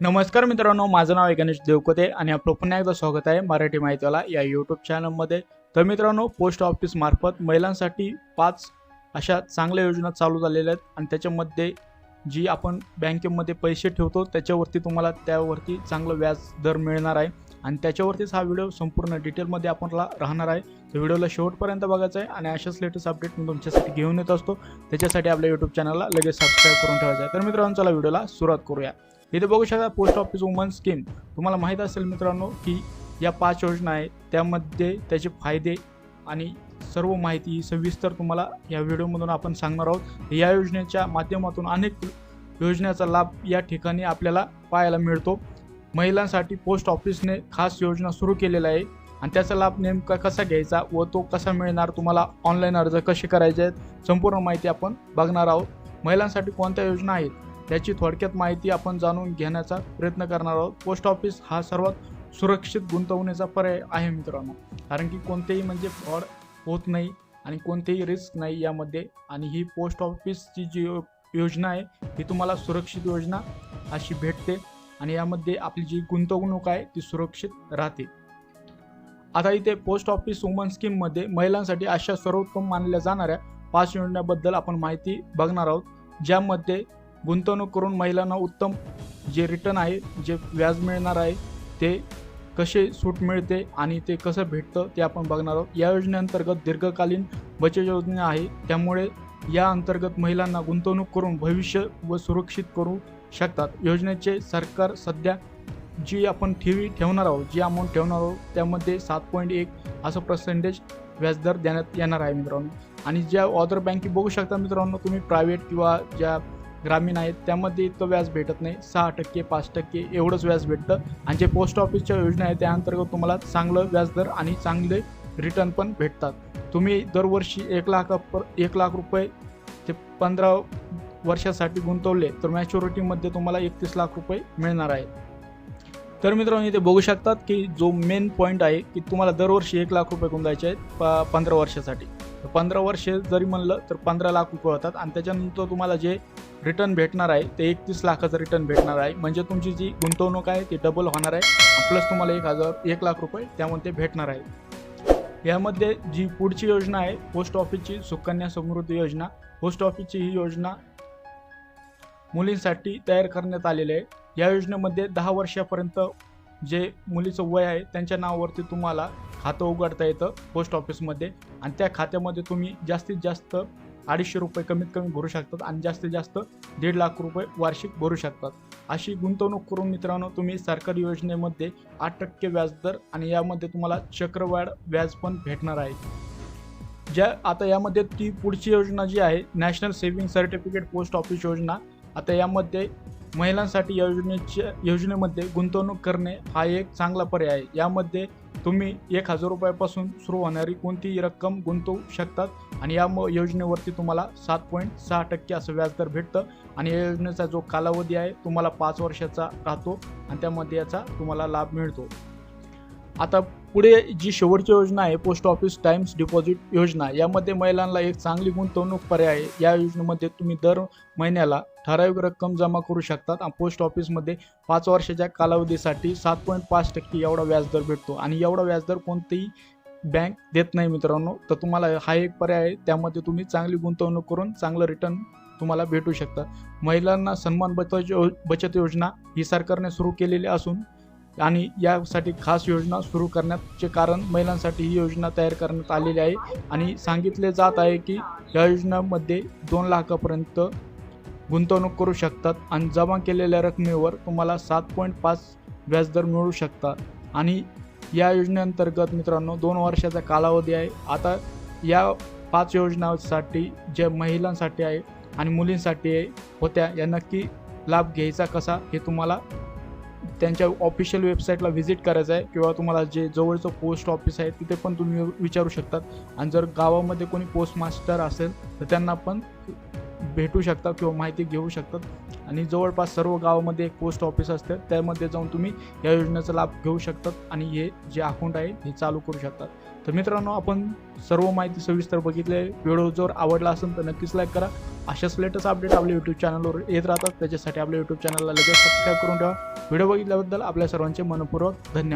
नमस्कार मित्रांनो माझं नाव आहे गणेश देवकोते आणि आपलं पुन्हा एकदा स्वागत आहे मराठी माहितीला या यूट्यूब चॅनलमध्ये तर मित्रांनो पोस्ट ऑफिस मार्फत महिलांसाठी पाच अशा चांगल्या योजना चालू झालेल्या आहेत आणि त्याच्यामध्ये जी आपण बँकेमध्ये पैसे ठेवतो त्याच्यावरती तुम्हाला त्यावरती चांगलं व्याज दर मिळणार आहे. आणि त्याच्यावरतीच हा व्हिडिओ संपूर्ण डिटेलमध्ये आपणला राहणार आहे. तर व्हिडिओला शेवटपर्यंत बघायचं आहे आणि अशाच लेटेस्ट अपडेट मी तुमच्यासाठी घेऊन येत असतो. त्याच्यासाठी आपल्या यूट्यूब चॅनलला लगेच सबस्क्राईब करून ठेवायचं आहे. तर मित्रांनो चला व्हिडिओला सुरुवात करूया. इथे बघू शकता पोस्ट ऑफिस वुमन स्कीम तुम्हाला माहीत असेल मित्रांनो की या पाच योजना आहेत. त्यामध्ये त्याचे फायदे आणि सर्व माहिती ही सविस्तर तुम्हाला या व्हिडिओमधून आपण सांगणार आहोत. या योजनेच्या माध्यमातून अनेक योजनेचा लाभ या ठिकाणी आपल्याला पाहायला मिळतो. महिलांसाठी पोस्ट ऑफिसने खास योजना सुरू केलेल्या आहे. आणि त्याचा लाभ नेमका कसा घ्यायचा व तो कसा मिळणार तुम्हाला ऑनलाईन अर्ज कसे करायचे आहेत संपूर्ण माहिती आपण बघणार आहोत. महिलांसाठी कोणत्या योजना आहेत? त्याची थोडक्यात माहिती आपण जाणून घेण्याचा प्रयत्न करणार आहोत. पोस्ट ऑफिस हा सर्वात सुरक्षित गुंतवण्याचा पर्याय आहे मित्रांनो. कारण की कोणतेही म्हणजे फ्रॉड होत नाही आणि कोणतेही रिस्क नाही यामध्ये. आणि ही पोस्ट ऑफिसची जी यो- योजना आहे ही तुम्हाला सुरक्षित योजना अशी भेटते. आणि यामध्ये आपली जी गुंतवणूक आहे ती सुरक्षित राहते. आता इथे पोस्ट ऑफिस वुमन स्कीममध्ये महिलांसाठी अशा सर्वोत्तम मानल्या जाणाऱ्या पाच योजनेबद्दल आपण माहिती बघणार आहोत. ज्यामध्ये गुंतवणूक करून महिलांना उत्तम जे रिटर्न आहे जे व्याज मिळणार आहे ते कसे सूट मिळते आणि ते कसं भेटतं ते आपण बघणार आहोत. या योजनेअंतर्गत दीर्घकालीन बचत योजना आहे. त्यामुळे या अंतर्गत महिलांना गुंतवणूक करून भविष्य व सुरक्षित करू शकतात. योजनेचे सरकार सध्या जी आपण ठेवी ठेवणार आहोत जी अमाऊंट ठेवणार आहोत त्यामध्ये सात पॉईंट एक असं पर्सेंटेज व्याजदर देण्यात येणार आहे मित्रांनो. आणि ज्या ऑदर बँकी बघू शकता मित्रांनो तुम्ही प्रायव्हेट किंवा ज्या ग्रामीण आहेत त्यामध्ये इतकं व्याज भेटत नाही. सहा टक्के पाच टक्के एवढंच व्याज भेटतं. आणि जे पोस्ट ऑफिसच्या योजना आहेत त्या अंतर्गत तुम्हाला चांगलं व्याजदर आणि चांगले रिटर्न पण भेटतात. तुम्ही दरवर्षी एक लाख एक लाख रुपये ते पंधरा वर्षासाठी गुंतवले तर मॅच्युरिटीमध्ये तुम्हाला एकतीस लाख रुपये मिळणार आहे तर मित्रांनो इथे बघू शकतात की जो मेन पॉईंट आहे की तुम्हाला दरवर्षी एक लाख रुपये गुंतवायचे आहेत प पंधरा वर्षासाठी. पंधरा वर्षे जरी म्हणलं तर पंधरा लाख रुपये होतात. आणि त्याच्यानंतर तुम्हाला जे रिटर्न भेटणार आहे ते एकतीस लाखाचं रिटर्न भेटणार आहे. म्हणजे तुमची जी गुंतवणूक आहे ती डबल होणार आहे. प्लस तुम्हाला एक हजार एक लाख रुपये त्यामध्ये भेटणार आहे. यामध्ये जी पुढची योजना आहे पोस्ट ऑफिसची सुकन्या समृद्धी योजना. पोस्ट ऑफिसची ही योजना मुलींसाठी तयार करण्यात आलेली आहे. या योजनेमध्ये दहा वर्षापर्यंत जे मुलीचं वय आहे त्यांच्या नावावरती तुम्हाला खातं उघडता येतं पोस्ट ऑफिसमध्ये आणि त्या खात्यामध्ये तुम्ही जास्तीत जास्त अडीचशे रुपये कमीत कमी भरू शकतात आणि जास्तीत जास्त दीड लाख रुपये वार्षिक भरू शकतात. अशी गुंतवणूक करून मित्रांनो तुम्ही सरकारी योजनेमध्ये आठ टक्के व्याजदर आणि यामध्ये तुम्हाला चक्रवाढ व्याज पण भेटणार आहे. ज्या आता यामध्ये ती पुढची योजना जी आहे national saving certificate post office योजना आता यामध्ये महिलांसाठी या योजनेच्या योजनेमध्ये गुंतवणूक करणे हा एक चांगला पर्याय आहे. यामध्ये तुम्ही एक हजार रुपयापासून सुरू होणारी कोणतीही रक्कम गुंतवू शकतात आणि या म योजनेवरती तुम्हाला सात पॉईंट सहा टक्के असं व्याजदर भेटतं. आणि या योजनेचा जो कालावधी आहे तुम्हाला पाच वर्षाचा राहतो आणि त्यामध्ये याचा तुम्हाला लाभ मिळतो. आता पुढे जी शेवटची योजना आहे पोस्ट ऑफिस टाइम्स डिपॉझिट योजना यामध्ये महिलांना एक चांगली गुंतवणूक पर्याय आहे. या योजनेमध्ये तुम्ही दर महिन्याला ठराविक रक्कम जमा करू शकतात आणि पोस्ट ऑफिसमध्ये पाच वर्षाच्या कालावधीसाठी सात पॉईंट पाच टक्के एवढा व्याजदर भेटतो. आणि एवढा व्याजदर कोणतेही बँक देत नाही मित्रांनो. तर तुम्हाला हा एक पर्याय आहे. त्यामध्ये तुम्ही चांगली गुंतवणूक करून चांगलं रिटर्न तुम्हाला भेटू शकतं. महिलांना सन्मान बचत यो बचत योजना ही सरकारने सुरू केलेली असून आणि यासाठी खास योजना सुरू करण्याचे कारण महिलांसाठी ही योजना तयार करण्यात आलेली आहे. आणि सांगितले जात आहे की या योजनेमध्ये दोन लाखापर्यंत गुंतवणूक करू शकतात आणि जमा केलेल्या रकमेवर तुम्हाला सात पॉईंट पाच व्याजदर मिळू शकतात. आणि या योजनेअंतर्गत मित्रांनो दोन वर्षाचा कालावधी आहे. आता या पाच योजनांसाठी ज्या महिलांसाठी आहे आणि मुलींसाठी आहे होत्या या नक्की लाभ घ्यायचा कसा हे तुम्हाला त्यांच्या ऑफिशियल वेबसाईटला व्हिजिट करायचं आहे किंवा तुम्हाला जे जवळचं पोस्ट ऑफिस आहे तिथे पण तुम्ही विचारू शकतात. आणि जर गावामध्ये कोणी पोस्ट मास्टर असेल तर त्यांना पण भेटू शकता किंवा माहिती घेऊ शकतात. आणि जवळपास सर्व गावामध्ये एक पोस्ट ऑफिस असतं. त्यामध्ये जाऊन तुम्ही या योजनेचा लाभ घेऊ शकतात आणि हे जे अकाउंट आहे हे चालू करू शकतात. तर मित्रांनो आपण सर्व माहिती सविस्तर बघितले. व्हिडिओ जर आवडला असेल तर नक्कीच लाईक करा. अशाच लेटेस्ट अपडेट आपल्या यूट्यूब चॅनलवर येत राहतात. त्याच्यासाठी आपल्या यूट्यूब चॅनलला लगेच सबस्क्राईब करून ठेवा. व्हिडिओ बघितल्याबद्दल आपल्या सर्वांचे मनपूर्वक धन्यवाद.